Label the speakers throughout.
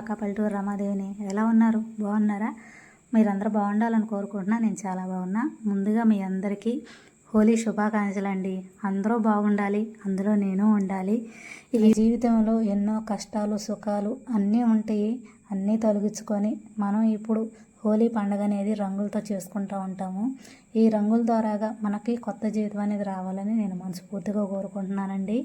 Speaker 1: Hi పక్క పల్లెటూరు రమాదేవిని ఎలా ఉన్నారు? బాగున్నారా? మీరందరూ బాగుండాలని కోరుకుంటున్నా నేను చాలా బాగున్నా. ముందుగా మీ అందరికీ హోలీ శుభాకాంక్షలు అండి. అందరూ బాగుండాలి అందులో నేను ఉండాలి. ఈ జీవితంలో ఎన్నో కష్టాలు సుఖాలు అన్నీ ఉంటాయి. అన్నీ తొలగించుకొని మనం ఇప్పుడు హోలీ పండుగ అనేది రంగులతో చేసుకుంటూ ఉంటాము. ఈ రంగుల ద్వారాగా మనకి కొత్త జీవితం అనేది రావాలని నేను మనస్ఫూర్తిగా కోరుకుంటున్నానండి.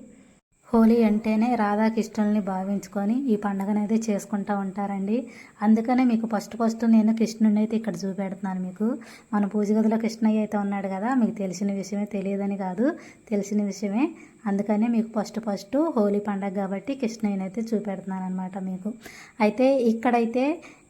Speaker 1: హోలీ అంటేనే రాధాకృష్ణుల్ని భావించుకొని ఈ పండుగను అయితే చేసుకుంటూ ఉంటారండి. అందుకనే మీకు ఫస్ట్ ఫస్ట్ నేను కృష్ణుడిని అయితే ఇక్కడ చూపెడుతున్నాను మీకు. మన పూజ గదిలో కృష్ణయ్య అయితే ఉన్నాడు కదా మీకు తెలిసిన విషయమే తెలియదని కాదు తెలిసిన విషయమే. అందుకనే మీకు ఫస్ట్ ఫస్ట్ హోలీ పండగ కాబట్టి కృష్ణయ్యని అయితే చూపెడుతున్నాను అనమాట మీకు. అయితే ఇక్కడైతే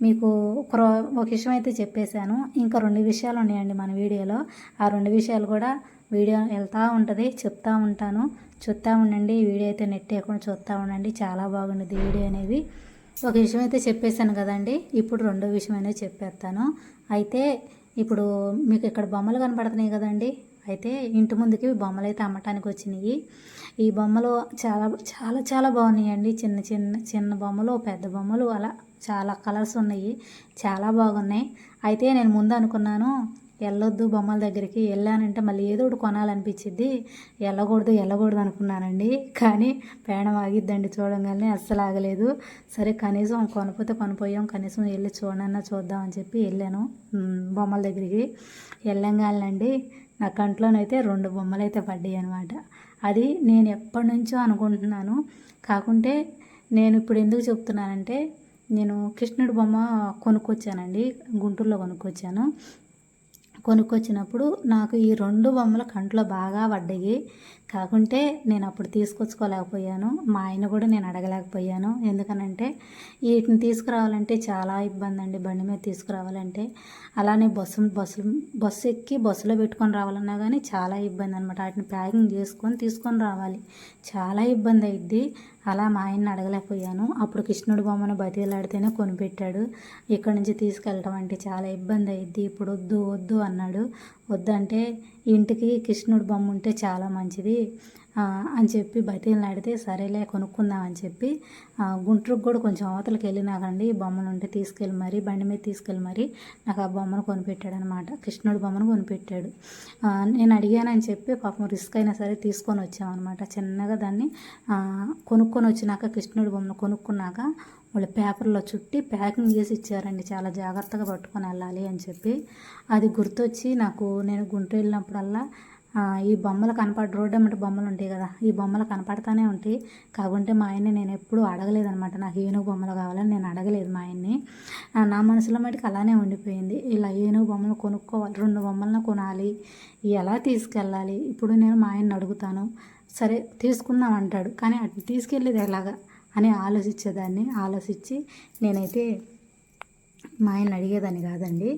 Speaker 1: మీకు ఒక ఒక విషయం అయితే చెప్పేశాను. ఇంకా రెండు విషయాలు ఉన్నాయండి మన వీడియోలో. ఆ రెండు విషయాలు కూడా వీడియో వెళ్తూ ఉంటుంది చెప్తూ ఉంటాను. చూస్తూ ఉండండి. ఈ వీడియో అయితే నెట్ వేయకుండా చూస్తూ ఉండండి. చాలా బాగుండేది వీడియో అనేది. ఒక విషయం అయితే చెప్పేశాను కదండి. ఇప్పుడు రెండో విషయం అనేది చెప్పేస్తాను. అయితే ఇప్పుడు మీకు ఇక్కడ బొమ్మలు కనపడుతున్నాయి కదండి. అయితే ఇంటి ముందుకి బొమ్మలు అయితే అమ్మటానికి వచ్చినాయి. ఈ బొమ్మలు చాలా చాలా చాలా బాగున్నాయండి. చిన్న చిన్న చిన్న బొమ్మలు పెద్ద బొమ్మలు అలా చాలా కలర్స్ ఉన్నాయి. చాలా బాగున్నాయి. అయితే నేను ముందు అనుకున్నాను వెళ్ళొద్దు బొమ్మల దగ్గరికి వెళ్ళానంటే మళ్ళీ ఏదో ఒకటి కొనాలనిపించింది వెళ్ళకూడదు వెళ్ళకూడదు అనుకున్నానండి. కానీ పేణం ఆగిద్దండి చూడంగానే అస్సలు ఆగలేదు. సరే కనీసం కొనపోతే కొనిపోయాం కనీసం వెళ్ళి చూడనన్నా చూద్దామని చెప్పి వెళ్ళాను. బొమ్మల దగ్గరికి వెళ్ళంగానండి నా కంట్లోనైతే రెండు బొమ్మలు అయితే పడ్డాయి అనమాట అది నేను ఎప్పటి నుంచో అనుకుంటున్నాను. కాకుంటే నేను ఇప్పుడు ఎందుకు చెప్తున్నానంటే నేను కృష్ణుడి బొమ్మ కొనుక్కొచ్చానండి గుంటూరులో కొనుక్కొచ్చాను. కొనుక్కొచ్చినప్పుడు నాకు ఈ రెండు బొమ్మలు కంట్లో బాగా పడ్డాయి. కాకుంటే నేను అప్పుడు తీసుకొచ్చుకోలేకపోయాను. మా ఆయన కూడా నేను అడగలేకపోయాను. ఎందుకనంటే వీటిని తీసుకురావాలంటే చాలా ఇబ్బంది అండి బండి మీద తీసుకురావాలంటే అలానే బస్సు బస్సు బస్సు ఎక్కి బస్సులో పెట్టుకొని రావాలన్నా కానీ చాలా ఇబ్బంది అనమాట వాటిని ప్యాకింగ్ చేసుకొని తీసుకొని రావాలి. చాలా ఇబ్బంది అయింది అలా మా ఆయన్ని అడగలేకపోయాను. అప్పుడు కృష్ణుడి బొమ్మను బతిలాడితేనే కొనిపెట్టాడు. ఇక్కడి నుంచి తీసుకెళ్ళటం అంటే చాలా ఇబ్బంది అయింది ఇప్పుడు వద్దు వద్దు అన్నాడు. వద్దంటే ఇంటికి కృష్ణుడు బొమ్మ ఉంటే చాలా మంచిది. అని చెప్పి బతిలాడితే సరేలే కొనుక్కుందాం అని చెప్పి గుంటూరుకు కూడా కొంచెం అవతలకి వెళ్ళినాకండి బొమ్మలు ఉంటే తీసుకెళ్ళి మరీ బండి మీద తీసుకెళ్ళి మరీ నాకు ఆ బొమ్మను కొనిపెట్టాడు అనమాట కృష్ణుడి బొమ్మను కొనిపెట్టాడు. నేను అడిగానని చెప్పి పాపం రిస్క్ అయినా సరే తీసుకొని వచ్చామన్నమాట చిన్నగా దాన్ని కొనుక్కొని వచ్చినాక కృష్ణుడి బొమ్మను కొనుక్కున్నాక వాళ్ళు పేపర్లో చుట్టి ప్యాకింగ్ చేసి ఇచ్చారండి. చాలా జాగ్రత్తగా పట్టుకొని వెళ్ళాలి అని చెప్పి. అది గుర్తొచ్చి నాకు నేను గుంటూరు వెళ్ళినప్పుడల్లా ఈ బొమ్మలు కనపడ రోడ్డు అమ్మటి బొమ్మలు ఉంటాయి కదా ఈ బొమ్మలు కనపడతానే ఉంటాయి. కాకుంటే మా ఆయన్ని నేను ఎప్పుడూ అడగలేదనమాట నాకు ఏనుగు బొమ్మలు కావాలని నేను అడగలేదు మా ఆయన్ని. నా మనసులో మటుకు అలానే ఉండిపోయింది. ఇలా ఏనుగు బొమ్మలు కొనుక్కోవాలి రెండు బొమ్మలను కొనాలి ఎలా తీసుకెళ్ళాలి? ఇప్పుడు నేను మా ఆయన్ని అడుగుతాను. సరే తీసుకుందాం అంటాడు. కానీ అటు తీసుకెళ్ళేది ఎలాగా? అని ఆలోచించేదాన్ని. ఆలోచించి నేనైతే మా ఆయన అడిగేదాన్ని కాదండి.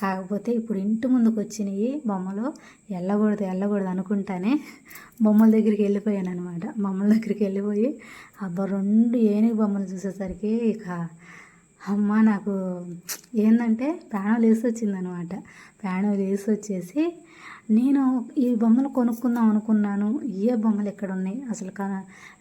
Speaker 1: కాకపోతే ఇప్పుడు ఇంటి ముందుకు వచ్చినాయి బొమ్మలు వెళ్ళకూడదు వెళ్ళకూడదు అనుకుంటానే బొమ్మల దగ్గరికి వెళ్ళిపోయాను అనమాట బొమ్మల దగ్గరికి వెళ్ళిపోయి అబ్బా రెండు ఏనుగు బొమ్మలు చూసేసరికి ఇక అమ్మ నాకు ఏంటంటే ప్రాణం లేసి వచ్చిందనమాట ప్రాణం లేసి వచ్చేసి నేను ఈ బొమ్మలు కొనుక్కుందాం అనుకున్నాను. ఏ బొమ్మలు ఎక్కడ ఉన్నాయి అసలు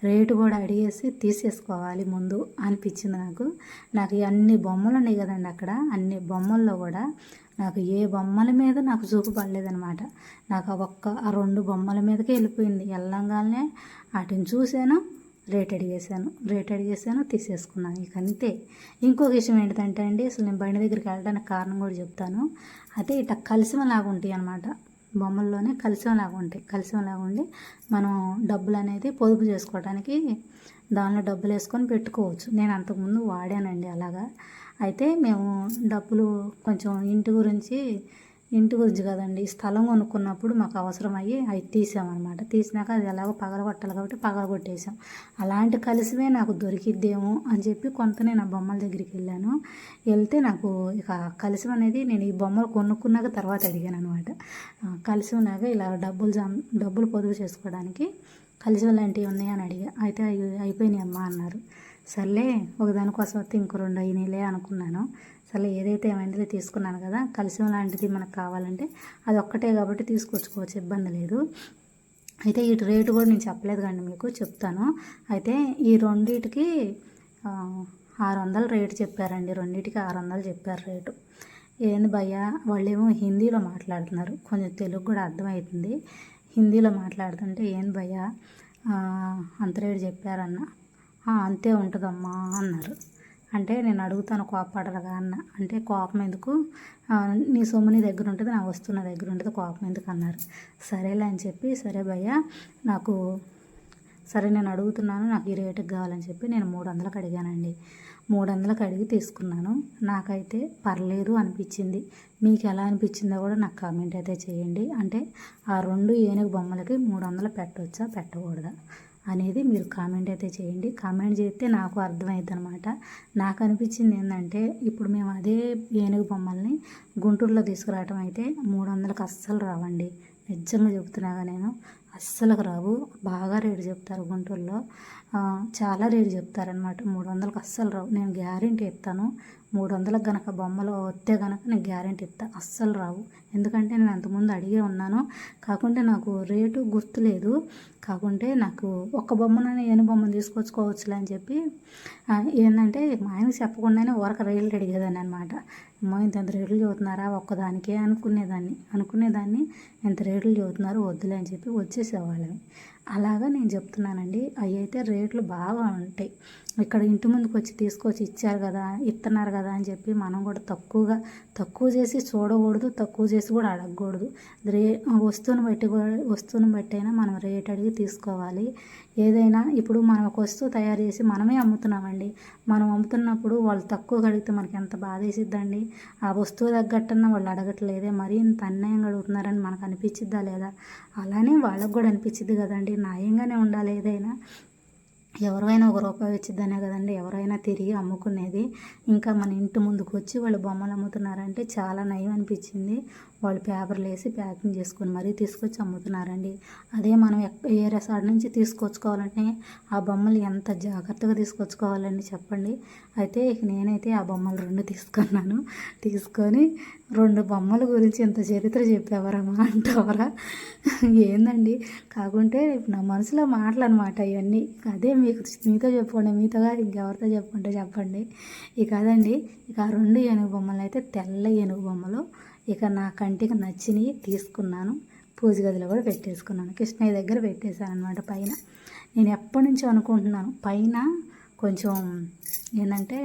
Speaker 1: రేటు కూడా అడిగేసి తీసేసుకోవాలి ముందు అనిపించింది నాకు. నాకు అన్ని బొమ్మలు ఉన్నాయి కదండి అక్కడ. అన్ని బొమ్మల్లో కూడా నాకు ఏ బొమ్మల మీద నాకు చూపు పడలేదనమాట. నాకు ఒక్క ఆ రెండు బొమ్మల మీదకే వెళ్ళిపోయింది. వెళ్ళంగానే వాటిని చూశాను. రేట్ అడిగేసాను రేట్ అడిగేసాను తీసేసుకున్నాను ఇక అంతే. ఇంకొక విషయం ఏంటంటే అండి అసలు నేను బండి దగ్గరికి వెళ్ళడానికి కారణం కూడా చెప్తాను. అయితే ఇట్లా కలిసిమలాగా ఉంటాయి అనమాట బొమ్మల్లోనే కలిసిమలాగా ఉంటాయి. కలిసిమలాగా ఉండి మనం డబ్బులు అనేది పొదుపు చేసుకోవడానికి దానిలో డబ్బులు వేసుకొని పెట్టుకోవచ్చు. నేను అంతకుముందు వాడానండి అలాగా. అయితే మేము డబ్బులు కొంచెం ఇంటి గురించి ఇంటి గురించి కదండి. స్థలం కొనుక్కున్నప్పుడు మాకు అవసరమయ్యి అవి తీసామన్నమాట. తీసినాక అది ఎలాగో పగలగొట్టాలి కాబట్టి పగలగొట్టేసాం. అలాంటి కలిసివే నాకు దొరికిద్దేమో అని చెప్పి కొంత నేను ఆ బొమ్మల దగ్గరికి వెళ్ళాను. వెళ్తే నాకు ఇక కలిసి అనేది నేను ఈ బొమ్మలు కొనుక్కున్నాక తర్వాత అడిగాను అనమాట కలిసి ఉన్నాక ఇలా డబ్బులు జమ డబ్బులు పొదుపు చేసుకోవడానికి కలిసి లాంటివి ఉన్నాయని అడిగా. అయితే అయిపోయినాయి అమ్మా అన్నారు. సర్లే ఒకదానికోసం వస్తే ఇంకో రెండు అయినాయిలే అనుకున్నాను. సరే ఏదైతే ఏమైందో తీసుకున్నాను కదా కలిసి లాంటిది మనకు కావాలంటే అది ఒక్కటే కాబట్టి తీసుకొచ్చుకోవచ్చు ఇబ్బంది లేదు. అయితే వీటి రేటు కూడా నేను చెప్పలేదు కానీ మీకు చెప్తాను. అయితే ఈ రెండింటికి ఆరు వందలు రేటు చెప్పారండి రెండింటికి ఆరు వందలు చెప్పారు రేటు. ఏంది భయ్యా వాళ్ళేమో హిందీలో మాట్లాడుతున్నారు కొంచెం తెలుగు కూడా అర్థమవుతుంది. హిందీలో మాట్లాడుతుంటే ఏంది భయ్యా అంత రేటు చెప్పారన్న? అంతే ఉంటుందమ్మా అన్నారు. అంటే నేను అడుగుతాను కోపపడరుగా అన్న. అంటే కోపం ఎందుకు? నీ సొమ్ము నీ దగ్గర ఉంటుంది నా వస్తువు నా దగ్గర ఉంటుంది కోపం ఎందుకు అన్నారు. సరేలే అని చెప్పి సరే భయ్యా నాకు సరే నేను అడుగుతున్నాను నాకు ఈ రేటుకి కావాలని చెప్పి నేను మూడు వందలకు అడిగానండి. మూడు వందలకు అడిగి తీసుకున్నాను. నాకైతే పర్లేదు అనిపించింది. మీకు ఎలా అనిపించిందో కూడా నాకు కామెంట్ అయితే చేయండి. అంటే ఆ రెండు ఏనుగు బొమ్మలకి మూడు వందలు పెట్టవచ్చా పెట్టకూడదా? అనేది మీరు కామెంట్ అయితే చేయండి. కామెంట్ చేస్తే నాకు అర్థమైంది అనమాట నాకు అనిపించింది ఏంటంటే ఇప్పుడు మేము అదే ఏనుగు బొమ్మల్ని గుంటూరులో తీసుకురావటం అయితే మూడు వందలకు అస్సలు రావండి. నిజంగా చెబుతున్నాగా నేను అస్సలకు రావు. బాగా రేటు చెప్తారు గుంటూరులో. చాలా రేటు చెప్తారనమాట మూడు వందలకు అస్సలు రావు. నేను గ్యారెంటీ ఇస్తాను. మూడు వందలకు గనక బొమ్మలు వస్తే గనక నేను గ్యారెంటీ ఇస్తాను అస్సలు రావు. ఎందుకంటే నేను అంతకుముందు అడిగే ఉన్నాను. కాకుంటే నాకు రేటు గుర్తులేదు. కాకుంటే నాకు ఒక్క బొమ్మనైనా ఏను బొమ్మను తీసుకొచ్చుకోవచ్చులే అని చెప్పి ఏంటంటే మా ఆయనకి చెప్పకుండానే వరకు రేట్లు అడిగేదాన్ని అనమాట అమ్మో ఇంత ఎంత రేట్లు చదువుతున్నారా ఒక్కదానికే అనుకునేదాన్ని. అనుకునేదాన్ని ఎంత రేట్లు చదువుతున్నారు వద్దులే అని చెప్పి వచ్చేసేవాళ్ళని అలాగా నేను చెప్తున్నానండి. అవి అయితే రేట్లు బాగా ఉంటాయి. ఇక్కడ ఇంటి ముందుకు వచ్చి తీసుకొచ్చి ఇచ్చారు కదా ఇస్తున్నారు కదా అని చెప్పి మనం కూడా తక్కువగా తక్కువ చేసి చూడకూడదు తక్కువ చేసి కూడా అడగకూడదు. రే వస్తువుని బట్టి కూడా వస్తువుని బట్టి అయినా మనం రేట్ అడిగి తీసుకోవాలి. ఏదైనా ఇప్పుడు మనం ఒక వస్తువు తయారు చేసి మనమే అమ్ముతున్నామండి. మనం అమ్ముతున్నప్పుడు వాళ్ళు తక్కువ అడిగితే మనకి ఎంత బాధ వేసిద్దండి? ఆ వస్తువు తగ్గట్టన్నా వాళ్ళు అడగట్లేదే. మరీ ఇంత అన్యాయంగా అడుగుతున్నారని మనకు అనిపించిద్దా లేదా? అలానే వాళ్ళకు కూడా అనిపించింది కదండి. న్యాయంగానే ఉండాలి ఏదైనా. ఎవరైనా ఒక రూపాయి వచ్చిద్దనే కదండి ఎవరైనా తిరిగి అమ్ముకునేది. ఇంకా మన ఇంటి ముందుకు వచ్చి వాళ్ళు బొమ్మలు అమ్ముతున్నారంటే చాలా నయం అనిపించింది. వాళ్ళు పేపర్లు వేసి ప్యాకింగ్ చేసుకొని మరీ తీసుకొచ్చి అమ్ముతున్నారండి. అదే మనం ఏ రెసార్ట్ నుంచి తీసుకొచ్చుకోవాలంటే ఆ బొమ్మలు ఎంత జాగ్రత్తగా తీసుకొచ్చుకోవాలండి చెప్పండి. అయితే ఇక నేనైతే ఆ బొమ్మలు రెండు తీసుకున్నాను. తీసుకొని రెండు బొమ్మల గురించి ఎంత చరిత్ర చెప్పేవారమ్మా అంటావరా? ఏందండి? కాకుంటే నా మనసులో మాటలు అనమాట ఇవన్నీ. అదే మీకు మీతో చెప్పుకోండి మీతో కాదు ఇంకెవరితో చెప్పుకుంటే చెప్పండి. ఇక అదండి. ఇక ఆ రెండు ఏనుగు బొమ్మలు అయితే తెల్ల ఏనుగు బొమ్మలు ఇక నా కంటికి నచ్చినవి తీసుకున్నాను. పూజ గదిలో కూడా పెట్టేసుకున్నాను. కృష్ణయ్య దగ్గర పెట్టేశాను అనమాట పైన. నేను ఎప్పటి నుంచో అనుకుంటున్నాను. పైన కొంచెం ఏంటంటే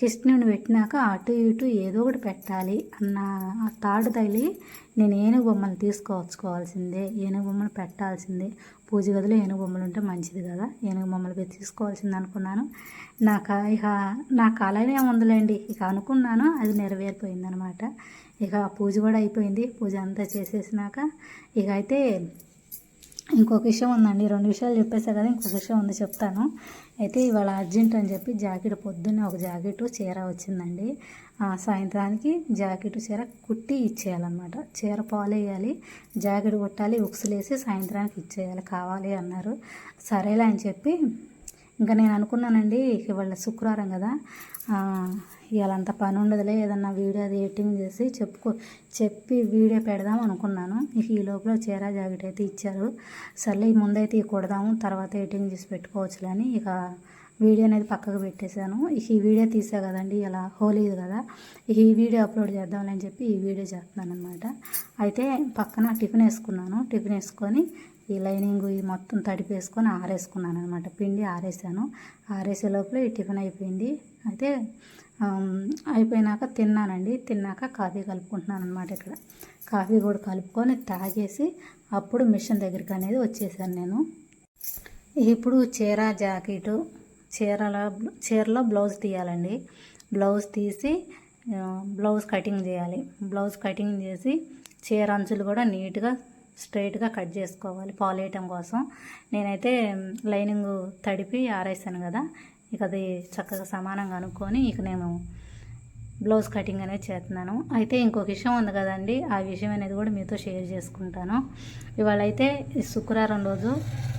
Speaker 1: కృష్ణుని పెట్టినాక అటు ఇటు ఏదో ఒకటి పెట్టాలి అన్న ఆ తాడు తగిలి నేను ఏనుగు బొమ్మలు తీసుకొచ్చుకోవాల్సిందే ఏనుగు బొమ్మలు పెట్టాల్సిందే. పూజ గదిలో ఏనుగు బొమ్మలు ఉంటే మంచిది కదా. ఏనుగు బొమ్మలు పెట్టి తీసుకోవాల్సింది అనుకున్నాను. నాకు ఇక నాకు అలానే ఉందిలేండి. ఇక అనుకున్నాను అది నెరవేరిపోయింది అనమాట ఇక పూజ కూడా అయిపోయింది. పూజ అంతా చేసేసినాక ఇక అయితే ఇంకొక విషయం ఉందండి. రెండు విషయాలు చెప్పేసా కదా ఇంకొక విషయం ఉంది చెప్తాను. అయితే ఇవాళ అర్జెంట్ అని చెప్పి జాకెట్ పొద్దున్నే ఒక జాకెట్ చీర వచ్చిందండి. సాయంత్రానికి జాకెట్ చీర కుట్టి ఇచ్చేయాలన్నమాట. చీర పాలేయాలి జాకెట్ కుట్టాలి ఉక్సులేసి సాయంత్రానికి ఇచ్చేయాలి కావాలి అన్నారు. సరేలే అని చెప్పి ఇంకా నేను అనుకున్నానండి ఇక ఇవాళ శుక్రవారం కదా ఇవాళ అంత పని ఉండదులే ఏదన్నా వీడియో అది ఎడిటింగ్ చేసి చెప్పుకో చెప్పి వీడియో పెడదాం అనుకున్నాను. ఇక ఈ లోపల చీర జాకెట్ అయితే ఇచ్చారు. సర్లే ముందైతే ఇక కొడదాము తర్వాత ఎడిటింగ్ చేసి పెట్టుకోవచ్చులే అని ఇక వీడియో అనేది పక్కకు పెట్టేశాను. ఇక ఈ వీడియో తీసా కదండి ఇలా హోలీ కదా ఇక ఈ వీడియో అప్లోడ్ చేద్దామని అని చెప్పి ఈ వీడియో చేస్తున్నాను అనమాట అయితే పక్కన టిఫిన్ వేసుకున్నాను. టిఫిన్ వేసుకొని ఈ లైనింగ్ ఈ మొత్తం తడిపేసుకొని ఆరేసుకున్నాను అనమాట పిండి ఆరేసాను. ఆరేసే లోపల ఈ టిఫిన్ అయిపోయింది. అయితే అయిపోయినాక తిన్నానండి. తిన్నాక కాఫీ కలుపుకుంటున్నాను అనమాట ఇక్కడ. కాఫీ కూడా కలుపుకొని తాగేసి అప్పుడు మిషన్ దగ్గరికి అనేది వచ్చేసాను నేను. ఇప్పుడు చీర జాకెటు చీరల చీరలో బ్లౌజ్ తీయాలండి. బ్లౌజ్ తీసి బ్లౌజ్ కటింగ్ చేయాలి. బ్లౌజ్ కటింగ్ చేసి చీర అంచులు కూడా నీట్గా స్ట్రైట్గా కట్ చేసుకోవాలి పాలేయటం కోసం. నేనైతే లైనింగ్ తడిపి ఆరేసాను కదా ఇక అది చక్కగా సమానంగా అనుకొని ఇక నేను బ్లౌజ్ కటింగ్ అనేది చేస్తున్నాను. అయితే ఇంకొక విషయం ఉంది కదండి ఆ విషయం అనేది కూడా మీతో షేర్ చేసుకుంటాను. ఇవాళ అయితే ఈ శుక్రవారం రోజు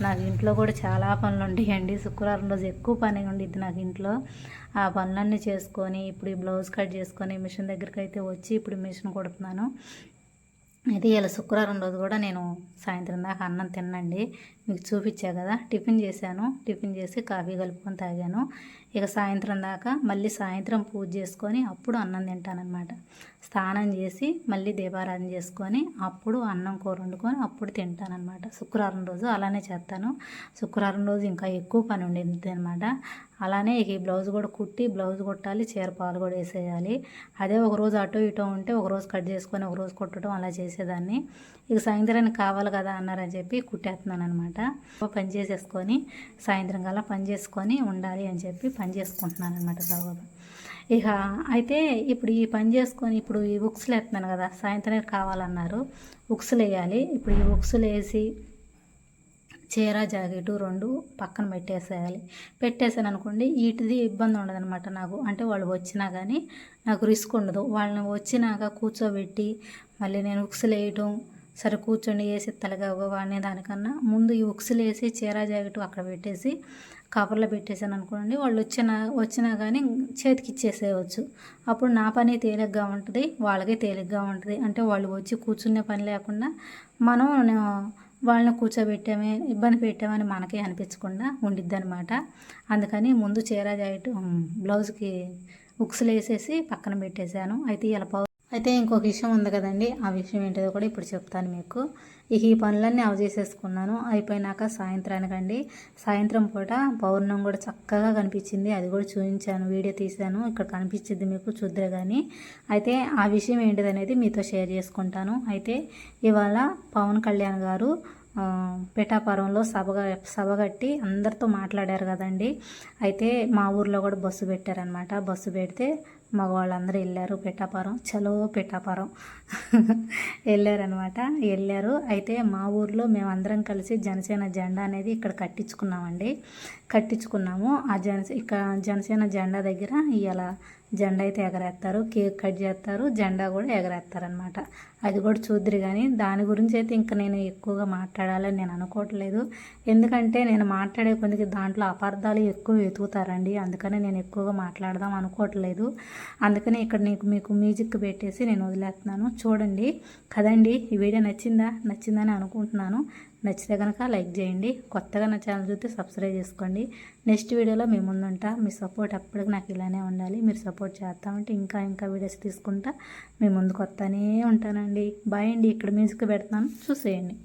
Speaker 1: నాకు ఇంట్లో కూడా చాలా పనులు ఉంటాయండి. శుక్రవారం రోజు ఎక్కువ పని ఉండిద్ది నాకు ఇంట్లో. ఆ పనులన్నీ చేసుకొని ఇప్పుడు ఈ బ్లౌజ్ కట్ చేసుకొని మిషన్ దగ్గరికి అయితే వచ్చి ఇప్పుడు మిషన్ కుడుతున్నాను. అయితే ఇలా శుక్రవారం రోజు కూడా నేను సాయంత్రం దాకా అన్నం తిన్నండి. మీకు చూపించా కదా టిఫిన్ చేశాను. టిఫిన్ చేసి కాఫీ కలుపుకొని తాగాను. ఇక సాయంత్రం దాకా మళ్ళీ సాయంత్రం పూజ చేసుకొని అప్పుడు అన్నం తింటానన్నమాట. స్నానం చేసి మళ్ళీ దీపారాధన చేసుకొని అప్పుడు అన్నం కూర వండుకొని అప్పుడు తింటానన్నమాట. శుక్రవారం రోజు అలానే చేస్తాను. శుక్రవారం రోజు ఇంకా ఎక్కువ పని ఉండేది అనమాట అలానే ఇక ఈ బ్లౌజ్ కూడా కుట్టి బ్లౌజ్ కుట్టాలి చీర పాలు కూడా వేసేయాలి. అదే ఒక రోజు అటు ఇటు ఉంటే ఒక రోజు కట్ చేసుకొని ఒక రోజు కుట్టడం అలా చేసేదాన్ని. ఇక సాయంత్రానికి కావాలి కదా అన్నారని చెప్పి కుట్టేస్తున్నాను అనమాట పని చేసేసుకొని సాయంత్రం కల్లా పని చేసుకొని ఉండాలి అని చెప్పి పని చేసుకుంటున్నాను అనమాట గబగబా ఇక అయితే ఇప్పుడు ఈ పని చేసుకొని ఇప్పుడు ఈ బుక్స్లు వేస్తున్నాను కదా సాయంత్రానికి కావాలన్నారు. బుక్స్లు వేయాలి. ఇప్పుడు ఈ బుక్స్లు వేసి చీర జాకెట్ రెండు పక్కన పెట్టేసేయాలి. పెట్టేసాను అనుకోండి వీటిది ఇబ్బంది ఉండదనమాట నాకు. అంటే వాళ్ళు వచ్చినా కానీ నాకు రిస్క్ ఉండదు. వాళ్ళని వచ్చినాక కూర్చోబెట్టి మళ్ళీ నేను ఉక్సులు వేయటం సరే కూర్చొని వేసి తలగా అనే దానికన్నా ముందు ఈ ఉక్సులు వేసి చీర జాకెట్ అక్కడ పెట్టేసి కవర్లో పెట్టేసాను అనుకోండి వాళ్ళు వచ్చిన వచ్చినా కానీ చేతికి ఇచ్చేసేయవచ్చు. అప్పుడు నా పని తేలిగ్గా ఉంటుంది వాళ్ళకి తేలిగ్గా ఉంటుంది. అంటే వాళ్ళు వచ్చి కూర్చునే పని లేకుండా మనం వాళ్ళని కూర్చోబెట్టామే ఇబ్బంది పెట్టామని మనకే అనిపించకుండా ఉండిద్ది అనమాట అందుకని ముందు చీర జాకెట్ బ్లౌజ్కి ఉక్సులు వేసేసి పక్కన పెట్టేశాను. అయితే ఇలా అయితే ఇంకొక విషయం ఉంది కదండి. ఆ విషయం ఏంటో కూడా ఇప్పుడు చెప్తాను మీకు. ఇక ఈ పనులన్నీ అవి చేసేసుకున్నాను. అయిపోయినాక సాయంత్రానికండి. సాయంత్రం పూట పౌర్ణం కూడా చక్కగా కనిపించింది. అది కూడా చూపించాను. వీడియో తీశాను. ఇక్కడ కనిపించింది మీకు చూద్దరు కానీ అయితే ఆ విషయం ఏంటిదనేది మీతో షేర్ చేసుకుంటాను. అయితే ఇవాళ పవన్ కళ్యాణ్ గారు పిఠాపురంలో సభగా సభ కట్టి అందరితో మాట్లాడారు కదండి. అయితే మా ఊర్లో కూడా బస్సు పెట్టారనమాట బస్సు పెడితే మగవాళ్ళందరూ వెళ్ళారు పిఠాపురం చలో పిఠాపురం వెళ్ళారనమాట వెళ్ళారు. అయితే మా ఊర్లో మేమందరం కలిసి జనసేన జెండా అనేది ఇక్కడ కట్టించుకున్నామండి. కట్టించుకున్నాము. ఆ జనసే ఇక్కడ జనసేన జెండా దగ్గర ఇలా జెండా అయితే ఎగరేస్తారు కేక్ కట్ చేస్తారు జెండా కూడా ఎగరేస్తారనమాట అది కూడా చూద్దరు కానీ దాని గురించి అయితే ఇంకా నేను ఎక్కువగా మాట్లాడాలని నేను అనుకోవట్లేదు. ఎందుకంటే నేను మాట్లాడే కొద్దికి దాంట్లో అపార్థాలు ఎక్కువ వెతుకుతారండి. అందుకనే నేను ఎక్కువగా మాట్లాడదాం అనుకోవట్లేదు. అందుకనే ఇక్కడ నీకు మీకు మ్యూజిక్ పెట్టేసి నేను వదిలేస్తున్నాను చూడండి. కదండి ఈ వీడియో నచ్చిందా? నచ్చిందని అనుకుంటున్నాను. నచ్చితే కనుక లైక్ చేయండి. కొత్తగా నా ఛానల్ చూస్తే సబ్స్క్రైబ్ చేసుకోండి. నెక్స్ట్ వీడియోలో మీ ముందుంటా. మీ సపోర్ట్ ఎప్పటికీ నాకు ఇలానే ఉండాలి. మీరు సపోర్ట్ చేస్తామంటే ఇంకా ఇంకా వీడియోస్ తీసుకుంటా. మీ ముందుకు వస్తానే ఉంటానండి. బాయ్ అండి. ఇక్కడ మ్యూజిక్ పెడతాను. చూసేయండి.